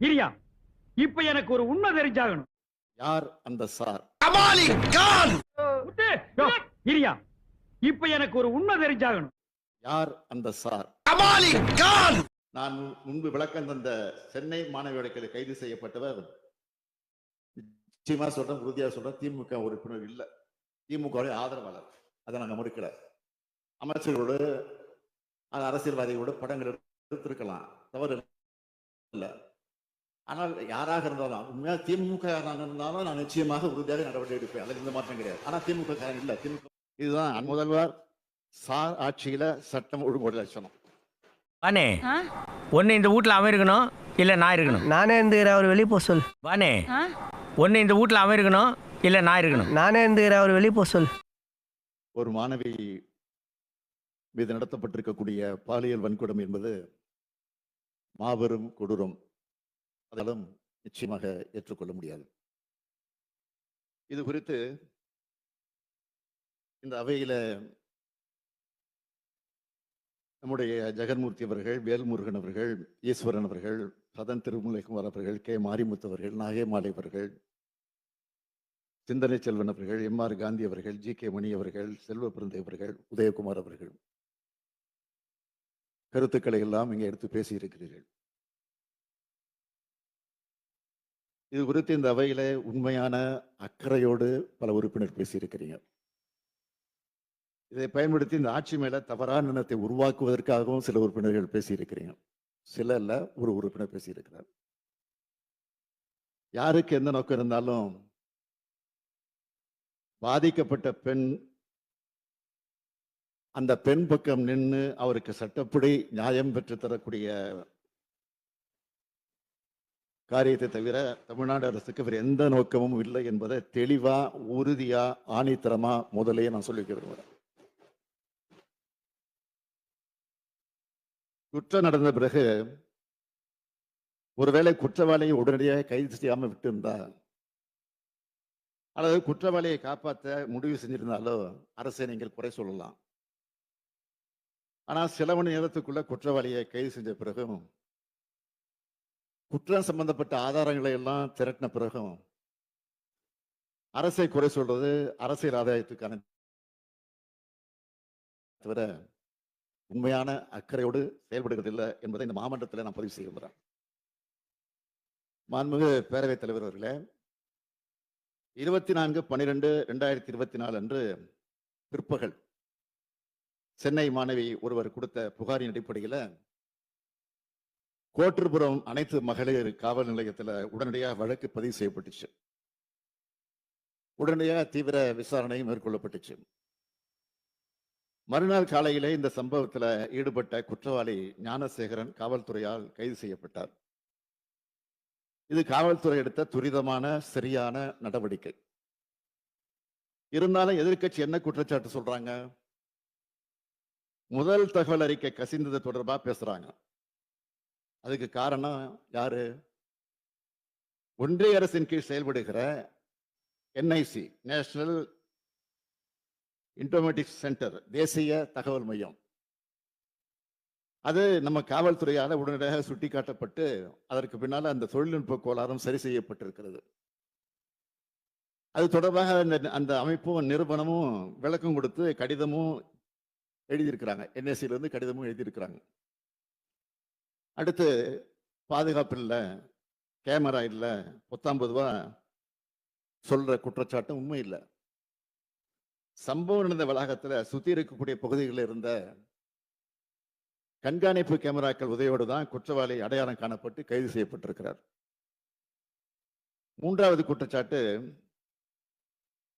இரியா. இப்ப எனக்கு ஒரு உண்மை தெரிஞ்சாகணும். யார் அந்த சார்? இரியா. இப்ப எனக்கு ஒரு உண்மை தெரிஞ்சாகணும். யார் அந்த சார்? நான் முன்பு விளக்கம் தந்த சென்னை மாணவி வழக்கில் கைது செய்யப்பட்டவர். நிச்சயமா சொல்றேன் உறுதியா சொல்றேன் திமுக உறுப்பினர் இல்ல. திமுக வுடைய ஆதரவாளர். அதை நாங்க மறுக்கல. அமைச்சர்களோடு அரசியல்வாதிகளோடு படங்கள் எடுத்திருக்கலாம். தவறு இல்ல. ஆனால் யாராக இருந்தாலும் உண்மையா திமுக இருந்தாலும் நான் நிச்சயமாக உறுதியாக நடவடிக்கை எடுப்பேன். அதில் எந்த மாற்றம் கிடையாது. ஆனா திமுக காரன் இல்ல. திமுக இதுதான் முதல்வர் சார் ஆட்சியில சட்டம் ஒழுங்கு லட்சணம் வானே ஆ? ஒன்று இந்த வீட்டில் அவன் இருக்கணும் இல்லை நான் இருக்கணும்? நானே இருந்துக்கிறேன் அவர் வெளியே போக சொல். வானே ஆ? ஒன்று இந்த வீட்டில் அவன் இருக்கணும் இல்லை நான் இருக்கணும்? நானே இருந்துக்கிறேன் அவர் வெளியே போக சொல். ஒரு மாணவி மீது நடத்தப்பட்டிருக்கக்கூடிய பாலியல் வன்கொடுமை என்பது மாபெரும் கொடூரம். அதாலும் நிச்சயமாக ஏற்றுக்கொள்ள முடியாது. இது குறித்து இந்த அவையில் நம்முடைய ஜெகன்மூர்த்தி அவர்கள் வேல்முருகன் அவர்கள் ஈஸ்வரன் அவர்கள் சதன் திருமலைக்குமார் அவர்கள் கே. மாரிமுத்து அவர்கள் நாகேமாலை அவர்கள் சிந்தனை செல்வன் அவர்கள் எம். ஆர். காந்தி அவர்கள் ஜி. கே. மணி அவர்கள் செல்வ பிறந்தை அவர்கள் உதயகுமார் அவர்கள். கருத்துக்களை எல்லாம் இங்கே எடுத்து பேசியிருக்கிறீர்கள். இது குறித்து இந்த அவையில உண்மையான அக்கறையோடு பல உறுப்பினர் பேசியிருக்கிறீங்க. இதை பயன்படுத்தி இந்த ஆட்சி மேல தவறான எண்ணத்தை உருவாக்குவதற்காகவும் சில உறுப்பினர்கள் பேசியிருக்கிறீங்க. சில இல்ல ஒரு உறுப்பினர் பேசியிருக்கிறார். யாருக்கு எந்த நோக்கம் இருந்தாலும் பாதிக்கப்பட்ட பெண் அந்த பெண் பக்கம் நின்று அவருக்கு சட்டப்படி நியாயம் பெற்று தரக்கூடிய காரியத்தை தவிர தமிழ்நாடு அரசுக்கு வேறு எந்த நோக்கமும் இல்லை என்பதை தெளிவா உறுதியா ஆணித்தரமா முதலே நான் சொல்லி விரும்புகிறேன் குற்றம் நடந்த பிறகு ஒருவேளை குற்றவாளியை உடனடியாக கைது செய்யாம விட்டிருந்தா அல்லது குற்றவாளியை காப்பாற்ற முடிவு செஞ்சிருந்தாலோ அரசை நீங்கள் குறை சொல்லலாம். ஆனால் சில மணி நேரத்துக்குள்ள குற்றவாளியை கைது செஞ்ச பிறகும் குற்றம் சம்பந்தப்பட்ட ஆதாரங்களை எல்லாம் திரட்டின பிறகும் அரசை குறை சொல்றது அரசியல் ஆதாயத்துக்கான தவிர உண்மையான அக்கறையோடு செயல்படுவதில்லை என்பதை இந்த மாமன்றத்தில் நான் பதிவு செய்கின்றேன் மாண்புமிகு பேரவைத் தலைவர் அவர்களே இருபத்தி நான்கு பன்னிரெண்டு ரெண்டாயிரத்தி இருபத்தி நாலு அன்று பிற்பகல் சென்னை மாணவி ஒருவர் கொடுத்த புகாரின் அடிப்படையில் கோட்டுப்புறம் அனைத்து மகளிர் காவல் நிலையத்தில் உடனடியாக வழக்கு பதிவு செய்யப்பட்டுச்சு. உடனடியாக தீவிர விசாரணை மேற்கொள்ளப்பட்டுச்சு. மறுநாள் காலையிலே இந்த சம்பவத்தில் ஈடுபட்ட குற்றவாளி ஞானசேகரன் காவல்துறையால் கைது செய்யப்பட்டார். இது காவல்துறை எடுத்த துரிதமான சரியான நடவடிக்கை. இருந்தாலும் எதிர்க்கட்சி என்ன குற்றச்சாட்டு சொல்றாங்க? முதல் தகவல் அறிக்கை கசிந்தது தொடர்பா பேசுறாங்க. அதுக்கு காரணம் யாரு? ஒன்றிய அரசின் கீழ் செயல்படுகிற என்ஐசி நேஷனல் இன்டோமேட்டிக் சென்டர் தேசிய தகவல் மையம். அது நம்ம காவல்துறையால் உடனடியாக சுட்டிக்காட்டப்பட்டு அதற்கு பின்னால் அந்த தொழில்நுட்ப கோளாறும் சரி செய்யப்பட்டிருக்கிறது. அது தொடர்பாக அந்த அந்த அமைப்பும் நிறுவனமும் விளக்கம் கொடுத்து கடிதமும் எழுதியிருக்கிறாங்க. NSC கடிதமும் எழுதியிருக்கிறாங்க. அடுத்து பாதுகாப்பு இல்லை கேமரா இல்லை பத்தாம்பது ரூபா சொல்ற குற்றச்சாட்டும் உண்மை இல்லை. சம்பவம் நடந்த வளாகத்தில் சுற்றி இருக்கக்கூடிய பகுதிகளில் இருந்த கண்காணிப்பு கேமராக்கள் உதவியோடு தான் குற்றவாளி அடையாளம் காணப்பட்டு கைது செய்யப்பட்டிருக்கிறார். மூன்றாவது குற்றச்சாட்டு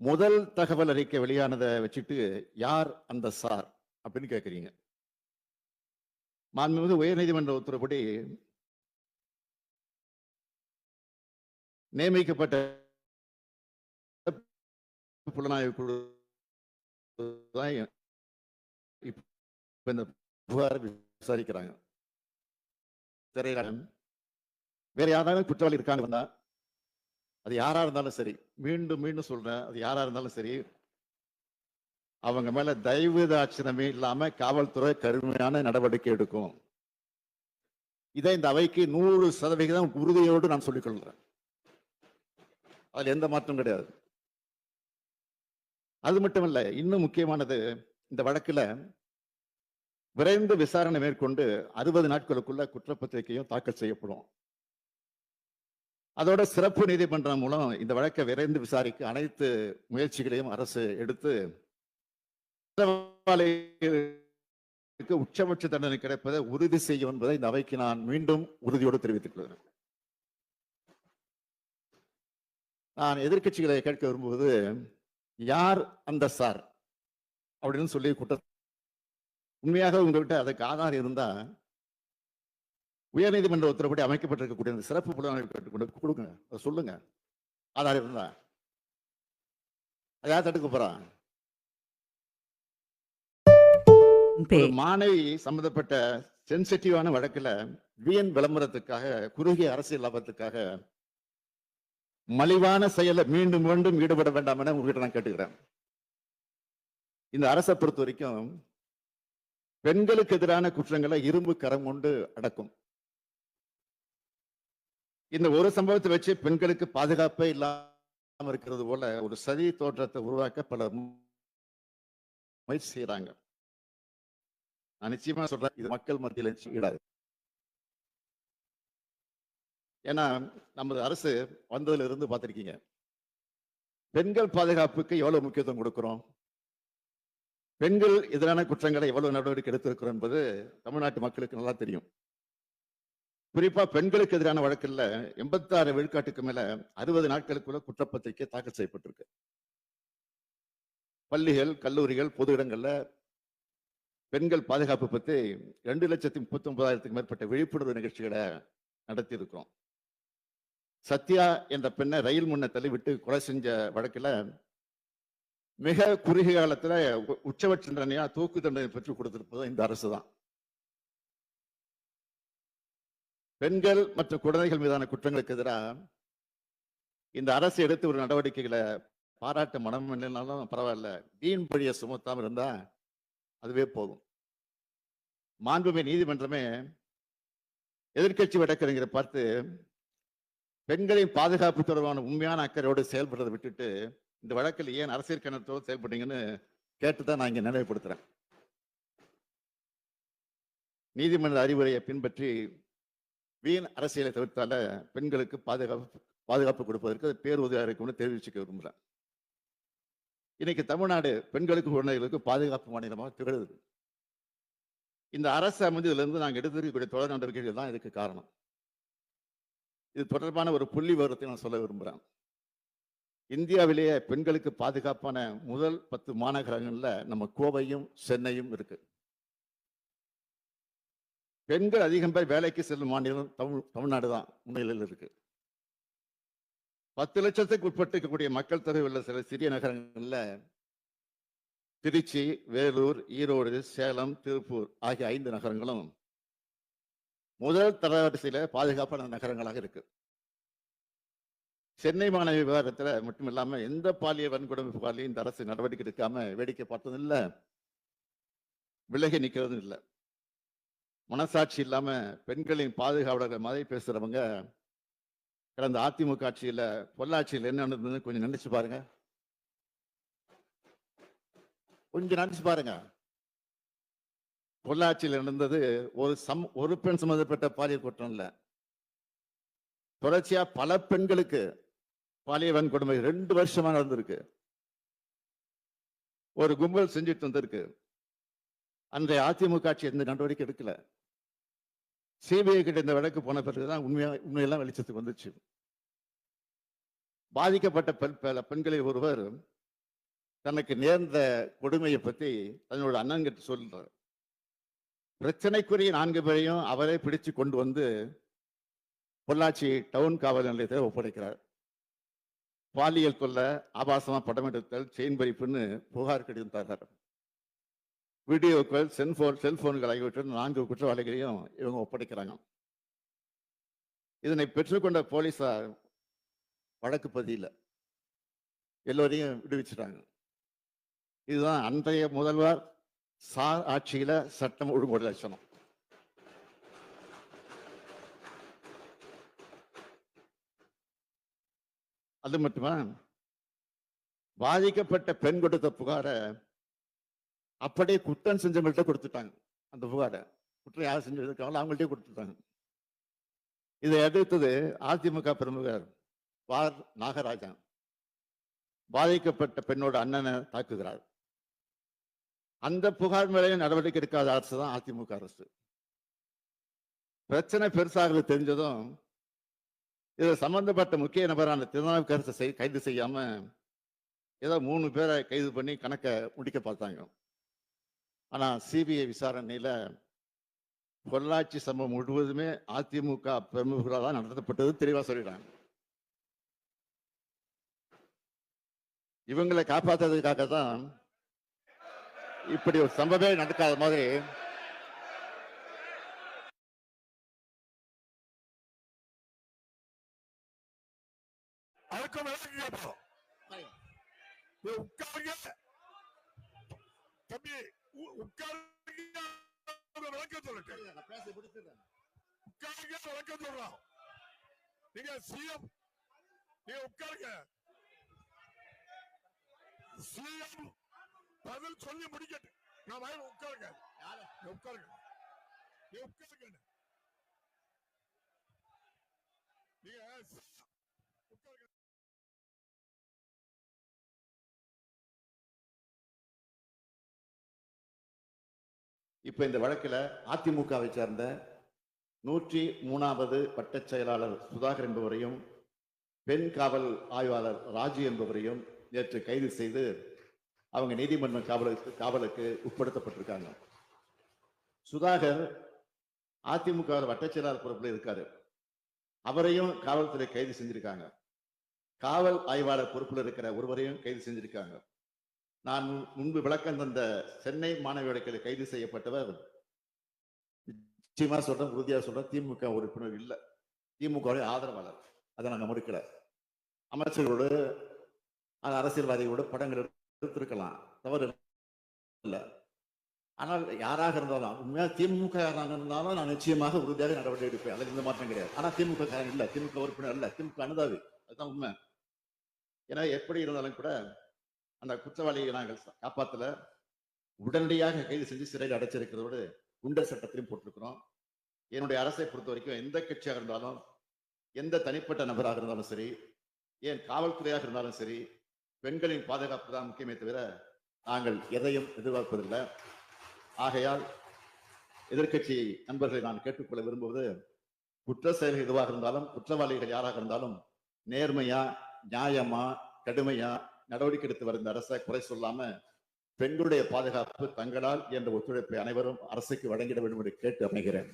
முதல் தகவல் அறிக்கை வெளியானதை வச்சுட்டு யார் அந்த சார் அப்படின்னு கேட்குறீங்க மாண்புமிகு உயர்நீதிமன்ற உத்தரவுப்படி நியமிக்கப்பட்ட புலனாய்வு குழு தான் இப்போ இந்த புகாரை விசாரிக்கிறாங்க. திரையரங்கன் வேற யாராவது குற்றவாளி இருக்காங்க வந்தா அது யாரா இருந்தாலும் சரி மீண்டும் மீண்டும் சொல்றேன் அது யாரா இருந்தாலும் சரி அவங்க மேல தயவு தாட்சணமே இல்லாம காவல்துறை கடுமையான நடவடிக்கை எடுக்கும். இதை இந்த அவைக்கு நூறு சதவிகிதம் உறுதியோடு நான் சொல்லிக் கொள்கிறேன். அதுல எந்த மாற்றம் கிடையாது. அது மட்டும் இல்ல இன்னும் முக்கியமானது இந்த வழக்குல விரைந்து விசாரணை மேற்கொண்டு அறுபது நாட்களுக்குள்ள குற்றப்பத்திரிகையும் தாக்கல் செய்யப்படும். அதோட சிறப்பு நீதிமன்றம் மூலம் இந்த வழக்கை விரைந்து விசாரிக்க அனைத்து முயற்சிகளையும் அரசு எடுத்து குற்றவாளிகளுக்கு உச்சபட்ச தண்டனை கிடைப்பதை உறுதி செய்யும் என்பதை இந்த அவைக்கு நான் மீண்டும் உறுதியோடு தெரிவித்துக் கொள்கிறேன். நான் எதிர்க்கட்சிகளை கேட்க விரும்புவது யார் அந்த சார்? அப்படின்னு சொல்லி குற்ற உண்மையாக உங்கள்கிட்ட அதுக்கு ஆதாரம் இருந்தா உயர்நீதிமன்ற உத்தரப்படி அமைக்கப்பட்டிருக்கக்கூடிய அந்த சிறப்பு புலனாய்வு கொண்டு கொடுங்க அதை சொல்லுங்க. ஆதாரம் இருந்தா. அதை யார் தடுக்க போறான் மாணவி சம்பந்தப்பட்ட சென்சிட்டிவான வழக்குல வீண் விளம்பரத்துக்காக குறுகிய அரசியல் லாபத்துக்காக மலிவான செயல மீண்டும் மீண்டும் ஈடுபட வேண்டாம் என உங்ககிட்ட நான் கேட்டுக்கிறேன். இந்த அரசை பொறுத்த வரைக்கும் பெண்களுக்கு எதிரான குற்றங்களை இரும்பு கரம் கொண்டு அடக்கும். இந்த ஒரு சம்பவத்தை வச்சு பெண்களுக்கு பாதுகாப்பே இல்லாம இருக்கிறது போல ஒரு சதி தோற்றத்தை உருவாக்க பலர் முயற்சி செய்யறாங்க நான் நிச்சயமா சொல்றேன் இது மக்கள் மத்தியில் ஈடாது ஏன்னா நமது அரசு வந்ததுல இருந்து பார்த்திருக்கீங்க. பெண்கள் பாதுகாப்புக்கு எவ்வளவு முக்கியத்துவம் கொடுக்கிறோம்? பெண்கள் எதிரான குற்றங்களை எவ்வளவு நடவடிக்கை எடுத்திருக்கிறோம் என்பது தமிழ்நாட்டு மக்களுக்கு நல்லா தெரியும். குறிப்பா பெண்களுக்கு எதிரான வழக்கில் எண்பத்தாறு விழுக்காட்டுக்கு மேல அறுபது நாட்களுக்குள்ள குற்றப்பத்திரிகை தாக்கல் செய்யப்பட்டிருக்கு. பள்ளிகள் கல்லூரிகள் பொது இடங்கள்ல பெண்கள் பாதுகாப்பு பற்றி ரெண்டு லட்சத்தி முப்பத்தி ஒன்பதாயிரத்துக்கு மேற்பட்ட விழிப்புணர்வு நிகழ்ச்சிகளை நடத்தியிருக்கிறோம். சத்யா என்ற பெண்ணை ரயில் முன்ன தள்ளிவிட்டு கொலை செஞ்ச வழக்கில் மிக குறுகிய காலத்தில் உச்சபட்ச தண்டனையாக தூக்கு தண்டனை பெற்று கொடுத்திருப்பது இந்த அரசு தான். பெண்கள் மற்றும் குழந்தைகள் மீதான குற்றங்களுக்கு எதிராக இந்த அரசு எடுத்து ஒரு நடவடிக்கைகளை பாராட்ட மனம் இல்லைனாலும் பரவாயில்ல. வீண் பழிய சுமத்தாமல் இருந்தால் அதுவே போதும். மாண்புமை நீதிமன்றமே எதிர்க்கட்சி வழக்கறிஞரை பார்த்து பெண்களின் பாதுகாப்பு தொடர்பான உண்மையான அக்கறையோடு செயல்படுறதை விட்டுட்டு இந்த வழக்கில் ஏன் அரசியல் கணத்தோடு செயல்பட்டீங்கன்னு கேட்டுதான் நான் இங்க நினைவுபடுத்துறேன். நீதிமன்ற அறிவுரையை பின்பற்றி வீண் அரசியலை தவிர்த்தால பெண்களுக்கு பாதுகாப்பு பாதுகாப்பு கொடுப்பதற்கு அது பேருதவியாக இருக்கும்னு தெரிவிச்சுக்க விரும்புகிறேன். இன்னைக்கு தமிழ்நாடு பெண்களுக்கு குழந்தைகளுக்கு பாதுகாப்பு மாநிலமாக திகழுது. இந்த அரசு அமைந்ததுலேருந்து நாங்கள் எடுத்திருக்கக்கூடிய தொடர் நடவடிக்கைகள் தான் இதுக்கு காரணம். இது தொடர்பான ஒரு புள்ளி விவரத்தை நான் சொல்ல விரும்புகிறேன் இந்தியாவிலேயே பெண்களுக்கு பாதுகாப்பான முதல் பத்து மாநகரங்களில் நம்ம கோவையும் சென்னையும் இருக்கு. பெண்கள் அதிகம் பேர் வேலைக்கு செல்லும் மாநிலம் தமிழ் தமிழ்நாடு தான் முன்னிலையில் இருக்கு. பத்து லட்சத்துக்கு உட்பட்டு இருக்கக்கூடிய மக்கள் தொகை உள்ள சில சிறிய நகரங்களில் திருச்சி வேலூர் ஈரோடு சேலம் திருப்பூர் ஆகிய ஐந்து நகரங்களும் முதல் தரவரிசையில் பாதுகாப்பான நகரங்களாக இருக்கு. சென்னை மாணவி விவகாரத்தில் மட்டும் இல்லாமல் எந்த பாலியல் வன்கொடுமை பாலியும் இந்த அரசு நடவடிக்கை எடுக்காம வேடிக்கை பார்த்ததும் இல்லை. விலகி நிற்கிறதும் இல்லை. மனசாட்சி இல்லாமல் பெண்களின் பாதுகாவலர்கள் மாதிரி பேசுகிறவங்க கடந்த அதிமுக ஆட்சியில் பொள்ளாச்சியில் என்ன நடந்ததுன்னு கொஞ்சம் நினைச்சு பாருங்கள் கொஞ்சம் நினைச்சு பாருங்க. பொள்ளாச்சியில் நடந்தது ஒரு சம் ஒரு பெண் சம்மந்தப்பட்ட பாலியல் குற்றம் இல்லை. தொடர்ச்சியா பல பெண்களுக்கு பாலியல் வன்கொடுமை ரெண்டு வருஷமா நடந்திருக்கு. ஒரு கும்பல் செஞ்சுட்டு வந்திருக்கு. அன்றைய அதிமுக ஆட்சி எந்த நடவடிக்கை எடுக்கல. சிபிஐ கிட்ட இந்த வழக்கு போன பிறகுதான் உண்மையா உண்மையெல்லாம் வெளிச்சத்துக்கு வந்துச்சு. பாதிக்கப்பட்ட பெண் பெ- பெண்களில் ஒருவர் தனக்கு நேர்ந்த கொடுமையை பற்றி தன்னோட அண்ணன் கிட்ட சொல்றார். பிரச்சனைக்குரிய நான்கு பேரையும் அவரே பிடிச்சு கொண்டு வந்து பொள்ளாச்சி டவுன் காவல் நிலையத்தை ஒப்படைக்கிறார். பாலியல் தொல்லை ஆபாசமா படம் எடுத்தல் செயின் பறிப்புன்னு புகார் கடிதம் தர்றார். வீடியோக்கள் செல்போன் செல்போன்கள் ஆகியவற்றில் நான்கு குற்றவாளிகளையும் இவங்க ஒப்படைக்கிறாங்க. இதனை பெற்றுக்கொண்ட போலீஸார் வழக்கு பதியில் எல்லோரையும் விடுவிச்சிட்டாங்க. இதுதான் அன்றைய முதல்வர் சார் ஆட்சியில சட்டம் ஒழுங்குமுறை லட்சணம். அது மட்டுமா? பாதிக்கப்பட்ட பெண் கொடுத்த புகாரை அப்படியே குற்றம் செஞ்சவங்கள்ட்ட கொடுத்துட்டாங்க. அந்த புகாரை. குற்றம் யார் செஞ்சிருக்காங்களோ அவங்கள்ட்டே கொடுத்துட்டாங்க. இதை எதிர்த்தது அதிமுக பிரமுகர் வார் நாகராஜன். பாதிக்கப்பட்ட பெண்ணோட அண்ணனை தாக்குகிறார். அந்த புகார் மேலேயும் நடவடிக்கை எடுக்காத அரசு தான் அதிமுக அரசு. பிரச்சனை பெருசாக தெரிஞ்சதும் இதில் சம்பந்தப்பட்ட முக்கிய நபரான திருநாவுக்கரசு செய்- கைது செய்யாம ஏதோ மூணு பேரை கைது பண்ணி கணக்கை முடிக்க பார்த்தாங்க. ஆனால் சிபிஐ விசாரணையில் பொள்ளாச்சி சம்பவம் முழுவதுமே அதிமுக பிரமுகர்களால் தான் நடத்தப்பட்டது தெளிவாக சொல்லிடுறாங்க இவங்களை காப்பாற்றுறதுக்காக தான் இப்படி ஒரு சம்பவமே நடக்காத மாதிரி. அதுக்கு கேட்போம் நீ உட்காருங்க. தம்பி உட்காருங்க. விளக்கம் சொல்லட்டு. உட்காருங்க விளக்கம் சொல்றோம். நீங்க சிஎம் நீங்க உட்காருங்க. சிஎம் பதில் சொல்லி முடிக்கட்டு. நான் வயல் உட்காருங்க உட்காருங்க நீ உட்காருங்க நீங்க உட்காருங்க இப்ப இந்த வழக்குல அதிமுகவை சேர்ந்த நூற்றி மூணாவது வட்டச் செயலாளர் சுதாகர் என்பவரையும் பெண் காவல் ஆய்வாளர் ராஜு என்பவரையும் நேற்று கைது செய்து அவங்க நீதிமன்ற காவலுக்கு காவலுக்கு உட்படுத்தப்பட்டிருக்காங்க. சுதாகர் அதிமுக வட்டச்செயலாளர் பொறுப்பில் பொறுப்புல இருக்காரு. அவரையும் காவல்துறை கைது செஞ்சிருக்காங்க. காவல் ஆய்வாளர் பொறுப்புல இருக்கிற ஒருவரையும் கைது செஞ்சிருக்காங்க. நான் முன்பு விளக்கம் தந்த சென்னை மாணவியோட கைது செய்யப்பட்டவர் நிச்சயமா சொல்றேன் உறுதியா சொல்றேன் திமுக உறுப்பினர் இல்ல. திமுகவுடைய ஆதரவாளர். அதை நாங்க மறுக்கல. அமைச்சர்களோடு அரசியல்வாதிகளோட அரசியல்வாதிகளோடு படங்கள் இருக்கலாம் தவறு இல்ல. ஆனால் யாராக இருந்தாலும் உண்மையாக திமுக யாராக இருந்தாலும் நான் நிச்சயமாக உறுதியாக நடவடிக்கை எடுப்பேன். அதில் எந்த மாற்றம் கிடையாது. ஆனால் திமுக காரன் இல்ல. திமுக உறுப்பினர் இல்ல திமுக அனுதாவி அதுதான் உண்மை. ஏன்னா எப்படி இருந்தாலும் கூட அந்த குற்றவாளியை நாங்கள் காப்பாத்தல. உடனடியாக கைது செஞ்சு சிறையில் அடைச்சிருக்கிறதோடு குண்டர் சட்டத்திலையும் போட்டிருக்கிறோம். என்னுடைய அரசை பொறுத்த வரைக்கும் எந்த கட்சியாக இருந்தாலும் எந்த தனிப்பட்ட நபராக இருந்தாலும் சரி ஏன் காவல்துறையாக இருந்தாலும் சரி பெண்களின் பாதுகாப்பு தான் முக்கியமே தவிர நாங்கள் எதையும் எதிர்பார்ப்பதில்லை. ஆகையால் எதிர்க்கட்சி நண்பர்களை நான் கேட்டுக்கொள்ள விரும்புவது குற்ற செயல்கள் எதுவாக இருந்தாலும் குற்றவாளிகள் யாராக இருந்தாலும் நேர்மையா நியாயமா கடுமையா நடவடிக்கை எடுத்து வருந்த அரசை குறை சொல்லாம பெண்களுடைய பாதுகாப்பு தங்களால் என்ற ஒத்துழைப்பை அனைவரும் அரசுக்கு வழங்கிட வேண்டும் என்று கேட்டு அமைகிறேன்.